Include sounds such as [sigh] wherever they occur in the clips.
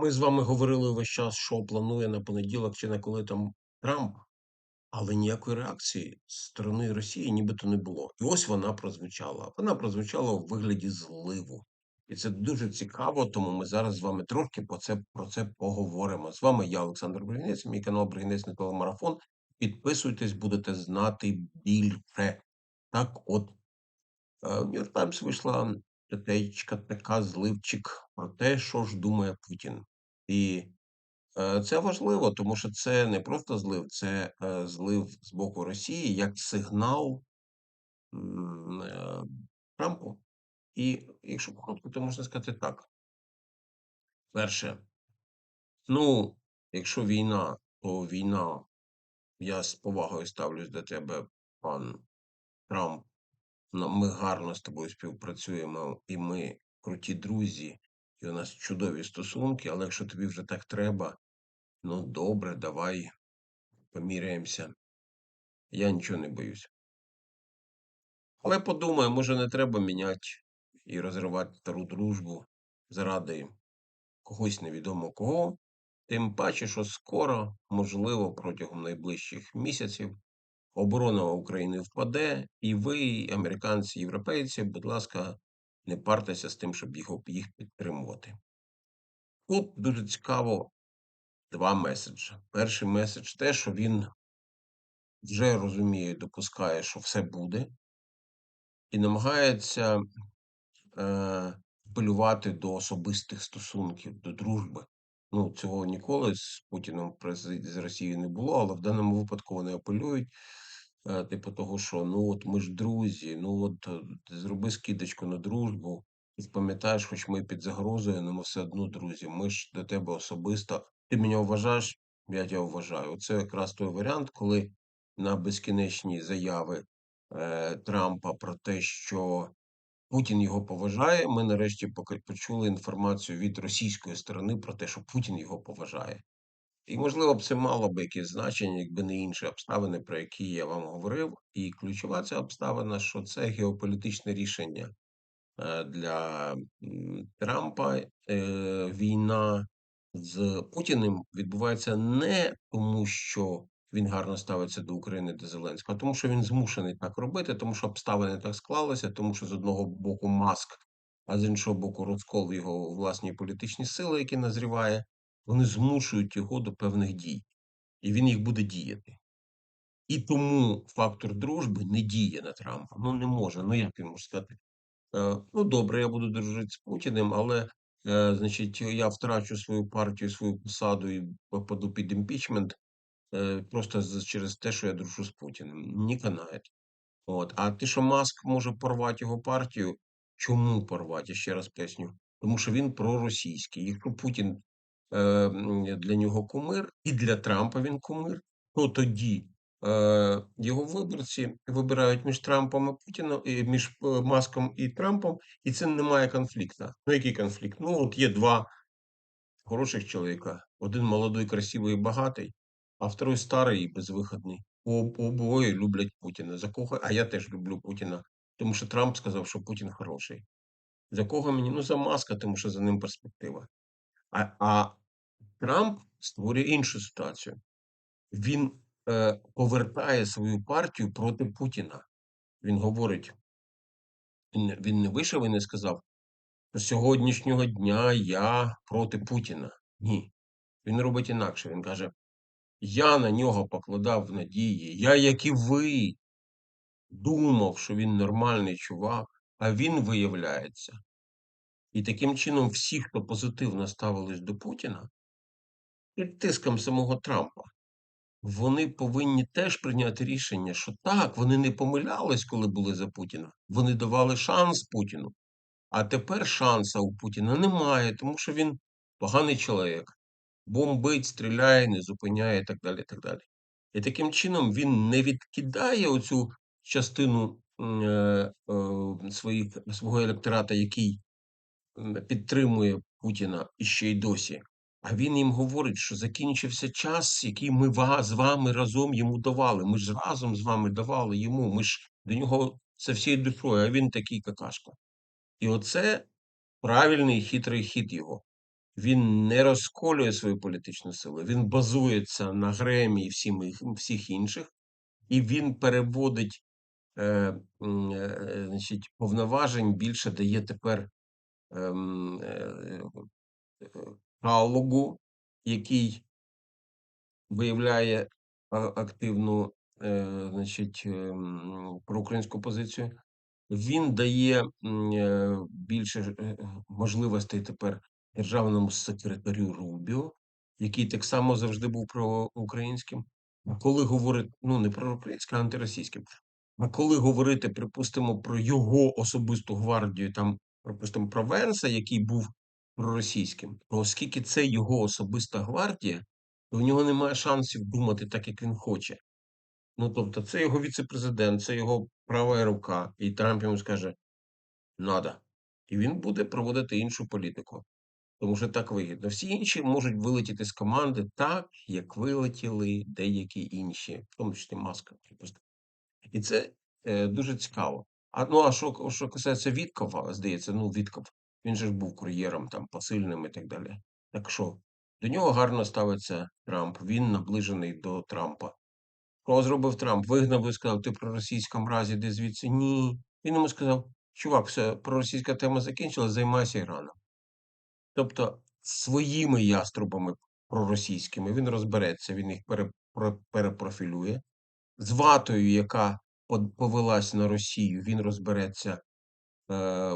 Ми з вами говорили весь час, що планує на понеділок чи на коли там Трамп, але ніякої реакції з сторони Росії нібито не було. І ось вона прозвучала. Вона прозвучала у вигляді зливу. І це дуже цікаво, тому ми зараз з вами трошки про це, про це поговоримо. З вами я, Олександр Бригінець, мій канал Бригінець на телемарафон. Підписуйтесь, будете знати більше. Так от, е, Нью-Йорк Таймс вийшла статтечка така зливчик про те, що ж думає Путін. І е, це важливо, тому що це не просто злив, це е, злив з боку Росії як сигнал е, Трампу. І якщо коротко, то можна сказати так. Перше, ну, якщо війна, то війна, я з повагою ставлюсь до тебе, пан Трамп. Ну, Ми гарно з тобою співпрацюємо, і ми круті друзі, і у нас чудові стосунки, але якщо тобі вже так треба, ну добре, давай поміряємося. Я нічого не боюсь. Але подумай, може, не треба міняти і розривати стару дружбу заради когось невідомо кого. Тим паче, що скоро, можливо, протягом найближчих місяців оборона України впаде, і ви, американці, європейці, будь ласка, не партеся з тим, щоб їх, підтримувати. Тут дуже цікаво два меседжі. Перший меседж те, що він вже розуміє, допускає, що все буде, і намагається е, апелювати до особистих стосунків, до дружби. Ну, цього ніколи з Путіном з Росією не було, але в даному випадку вони апелюють. Е, типу того, що ну от ми ж друзі, ну от е, зроби скидочку на дружбу, і пам'ятаєш, хоч ми під загрозою, але ми все одно друзі. Ми ж до тебе особисто. Ти мене вважаєш, я тебе вважаю. Це якраз той варіант, коли на безкінечні заяви е, Трампа про те, що Путін його поважає. Ми нарешті почули інформацію від російської сторони про те, що Путін його поважає. І, можливо, б це мало б якесь значення, якби не інші обставини, про які я вам говорив. І ключова ця обставина, що це геополітичне рішення е, для Трампа. Е, війна з Путіним відбувається не тому, що він гарно ставиться до України до Зеленського, а тому, що він змушений так робити, тому що обставини так склалися, тому що з одного боку маск, а з іншого боку, розкол його власні політичні сили, які назріває вони змушують його до певних дій, і він їх буде діяти. І тому фактор дружби не діє на Трампа. Ну не може. Ну як він може сказати? Е, ну добре, я буду дружити з Путіним, але е, значить, я втрачу свою партію, свою посаду і попаду під імпічмент е, просто через те, що я дружу з Путіним. Не канає. От. А те, що Маск може порвати його партію, чому порвати? Я ще раз поясню. Тому що він проросійський. Якщо Путін для нього кумир, і для Трампа він кумир, то тоді е, його виборці вибирають між Трампом і Путіном, між е, Маском і Трампом, і це немає конфлікту. Ну, який конфлікт? Ну, от є два хороших чоловіка: один молодий, красивий і багатий, а второй старий і безвиходний. Обоє люблять Путіна. За кого? А я теж люблю Путіна, тому що Трамп сказав, що Путін хороший. За кого мені? Ну, за маска, тому що за ним перспектива. А а Трамп створює іншу ситуацію. Він е, повертає свою партію проти Путіна. Він говорить: він, він не вийшов і не сказав, що сьогоднішнього дня я проти Путіна. Ні. Він робить інакше. Він каже: Я на нього покладав надії, я, як і ви, думав, що він нормальний чувак, а він виявляється. І таким чином, всі, хто позитивно ставились до Путіна, під тиском самого Трампа, вони повинні теж прийняти рішення, що так, вони не помилялись, коли були за Путіна. Вони давали шанс Путіну. А тепер шанса у Путіна немає, тому що він поганий чоловік, бомбить, стріляє, не зупиняє і так далі. І так далі. І таким чином він не відкидає оцю частину е, е, своїх, свого електората, який підтримує Путіна і ще й досі. А він їм говорить, що закінчився час, який ми з вами разом йому давали. Ми ж разом з вами давали йому. Ми ж до нього це всією душою, а він такий какашка. І оце правильний хитрий хід його. він не розколює свою політичну силу, він базується на Гремі і всім всіх інших, і він переводить е, е, значить, повноважень більше дає тепер ем, е, е, Калугу, який виявляє активну е, значить, ем, проукраїнську позицію. Він дає е, більше е, можливостей тепер державному секретарю Рубіо, який так само завжди був проукраїнським. Коли говорить, ну не проукраїнським, а антиросійським. А коли говорити, припустимо, про його особисту гвардію, там, припустимо, про Венса, який був проросійським, оскільки це його особиста гвардія, то в нього немає шансів думати так, як він хоче. Ну, тобто, це його віце-президент, це його права рука, і Трамп йому скаже надо. І він буде проводити іншу політику, тому що так вигідно. Всі інші можуть вилетіти з команди так, як вилетіли деякі інші, в тому числі маска. І це е, дуже цікаво. А ну а що, що касається Віткова, здається, ну Вітков, він же ж був кур'єром там посильним і так далі. Так що до нього гарно ставиться Трамп. Він наближений до Трампа. Що зробив Трамп? Вигнав і сказав, ти проросійська мразі, де звідси? Ні. Він йому сказав: чувак, все, проросійська тема закінчилась, займайся Іраном. Тобто своїми яструбами проросійськими він розбереться, він їх пере, перепрофілює. З ватою, яка повелась на Росію, він розбереться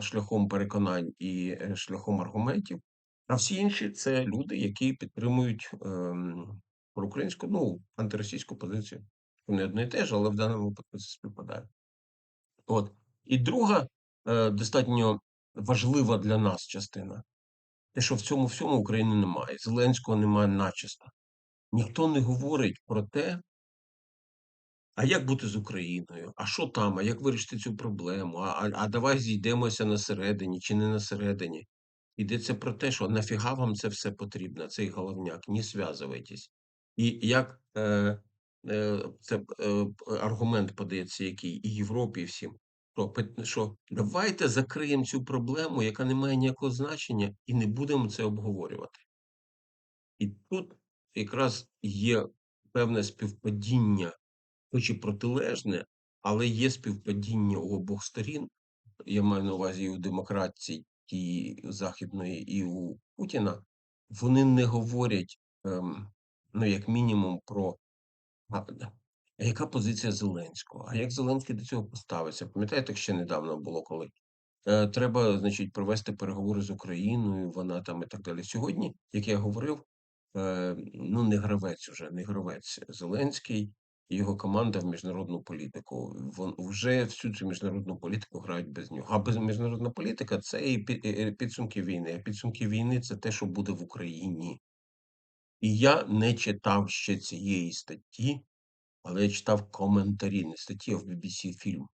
шляхом переконань і е, шляхом аргументів. А всі інші це люди, які підтримують ем, проукраїнську, ну, антиросійську позицію. Вони одне і те ж, але в даному випадку це співпадає. От. І друга е, достатньо важлива для нас частина. Те, що в цьому всьому України немає. Зеленського немає начисто. Ніхто не говорить про те, а як бути з Україною? А що там? А як вирішити цю проблему? А, а, а давай зійдемося на середині чи не на середині. Йдеться про те, що нафіга вам це все потрібно, цей головняк, не зв'язуйтесь. І як е, е, це е, аргумент подається, який і Європі, і всім, що, що давайте закриємо цю проблему, яка не має ніякого значення, і не будемо це обговорювати. І тут якраз є певне співпадіння хоч і протилежне, але є співпадіння у обох сторін. Я маю на увазі і у демократії тієї західної, і у Путіна. Вони не говорять, ем, ну, як мінімум, про а яка позиція Зеленського? А як Зеленський до цього поставиться? Пам'ятаєте, ще недавно було, коли е, треба, значить, провести переговори з Україною, вона там і так далі. Сьогодні, як я говорив, е, ну не гравець уже, не гравець Зеленський його команда в міжнародну політику. Вон вже всю цю міжнародну політику грають без нього. А без міжнародна політика це і підсумки війни. А підсумки війни це те, що буде в Україні. І я не читав ще цієї статті, але я читав коментарі, не статті, а в BBC фільм.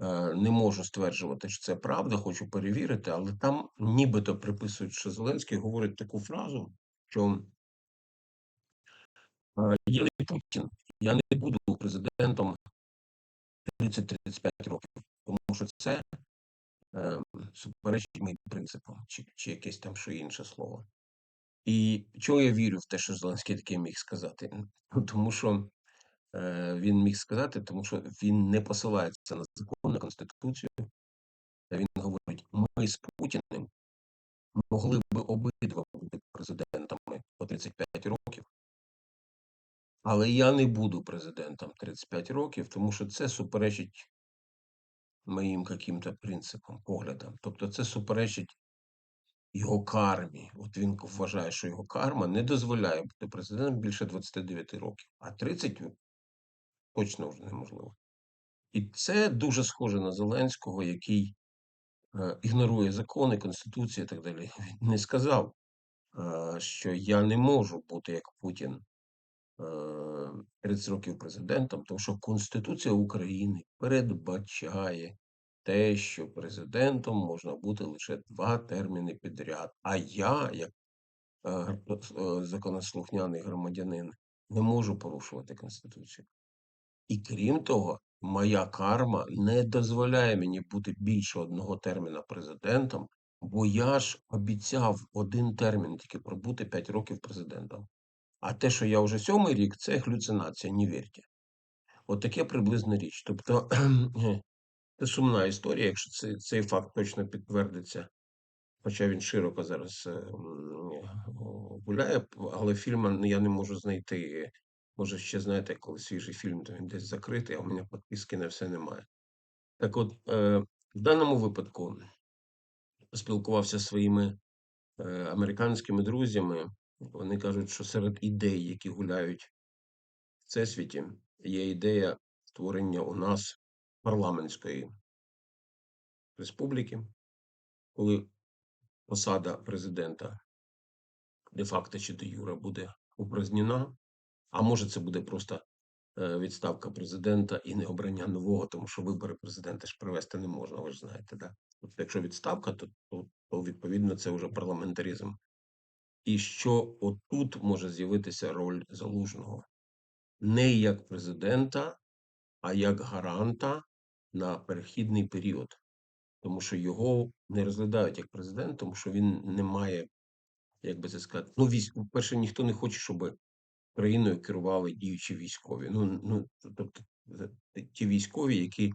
Е, Не можу стверджувати, що це правда, хочу перевірити, але там нібито приписують, що Зеленський говорить таку фразу, що е, я Путін, я не буду президентом 30-35 років, тому що це е, суперечить моїм принципам, чи, чи якесь там що інше слово. І чого я вірю в те, що Зеленський таке міг сказати? Ну, Тому що е, він міг сказати, тому що він не посилається на закон, на конституцію. Він говорить: ми з Путіним могли би обидва бути президентами по 35 років, але я не буду президентом 35 років, тому що це суперечить моїм каким-то принципам, поглядам. Тобто це суперечить його кармі. От він вважає, що його карма не дозволяє бути президентом більше 29 років, а 30 точно вже неможливо. І це дуже схоже на Зеленського, який е, ігнорує закони, конституцію і так далі. [laughs] Він не сказав, е, що я не можу бути як Путін 30 років президентом, тому що Конституція України передбачає те, що президентом можна бути лише два терміни підряд. А я, як е, е, законослухняний громадянин, не можу порушувати Конституцію. І крім того, моя карма не дозволяє мені бути більше одного терміна президентом, Бо я ж обіцяв один термін тільки пробути 5 років президентом. А те, що я вже сьомий рік, це галюцинація, не вірте. От таке приблизна річ. Тобто [clears throat] це сумна історія, якщо цей, цей факт точно підтвердиться. Хоча він широко зараз е, гуляє, але фільм я не можу знайти. Може, ще знаєте, коли свіжий фільм, то він десь закритий, а у мене підписки на все немає. Так от, е, в даному випадку спілкувався зі своїми е, американськими друзями. Вони кажуть, що серед ідей, які гуляють в всесвіті, є ідея створення у нас парламентської республіки, коли посада президента де-факто чи де юра буде упразднена, а може це буде просто е, відставка президента і не обрання нового, тому що вибори президента ж провести не можна, ви ж знаєте, да? Тобто, якщо відставка, то, то, то відповідно це вже парламентаризм. І що отут може з'явитися роль залужного. Не як президента, а як гаранта на перехідний період, тому що його не розглядають як президент, тому що він не має, як би це сказати, ну військ, перше, ніхто не хоче, щоб країною керували діючі військові. Ну, ну тобто е, ті військові, які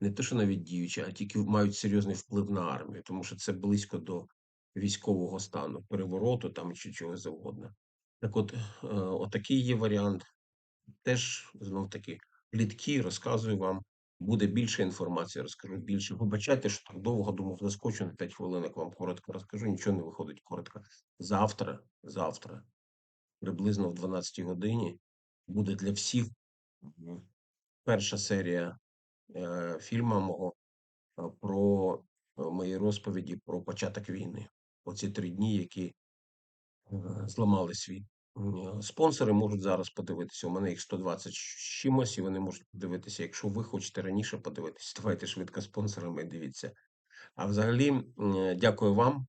не те, що навіть діючі, а тільки мають серйозний вплив на армію, тому що це близько до військового стану, перевороту там чи чого завгодно. Так от, е, отакий є варіант. Теж знов таки плітки розказую вам. Буде більше інформації, розкажу більше. Вибачайте, що так довго думав, заскочу на 5 хвилинок вам коротко розкажу. Нічого не виходить коротко. Завтра, завтра, приблизно в 12 годині, буде для всіх перша серія е, фільму мого е, про е, мої розповіді про початок війни. Оці три дні, які е, зламали світ. М, Спонсори можуть зараз подивитися. У мене їх 120 чимось, і вони можуть подивитися. Якщо ви хочете раніше подивитися, [laughs] ставайте швидко спонсорами дивіться. А взагалі, е, дякую вам.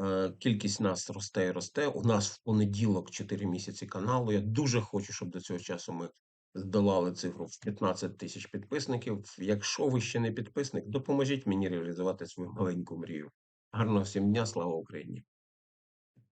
Е, Кількість нас росте і росте. У нас в понеділок 4 місяці каналу. Я дуже хочу, щоб до цього часу ми здолали цифру в 15 тисяч підписників. Якщо ви ще не підписник, допоможіть мені реалізувати свою маленьку мрію. Гарного всім дня, слава Україні!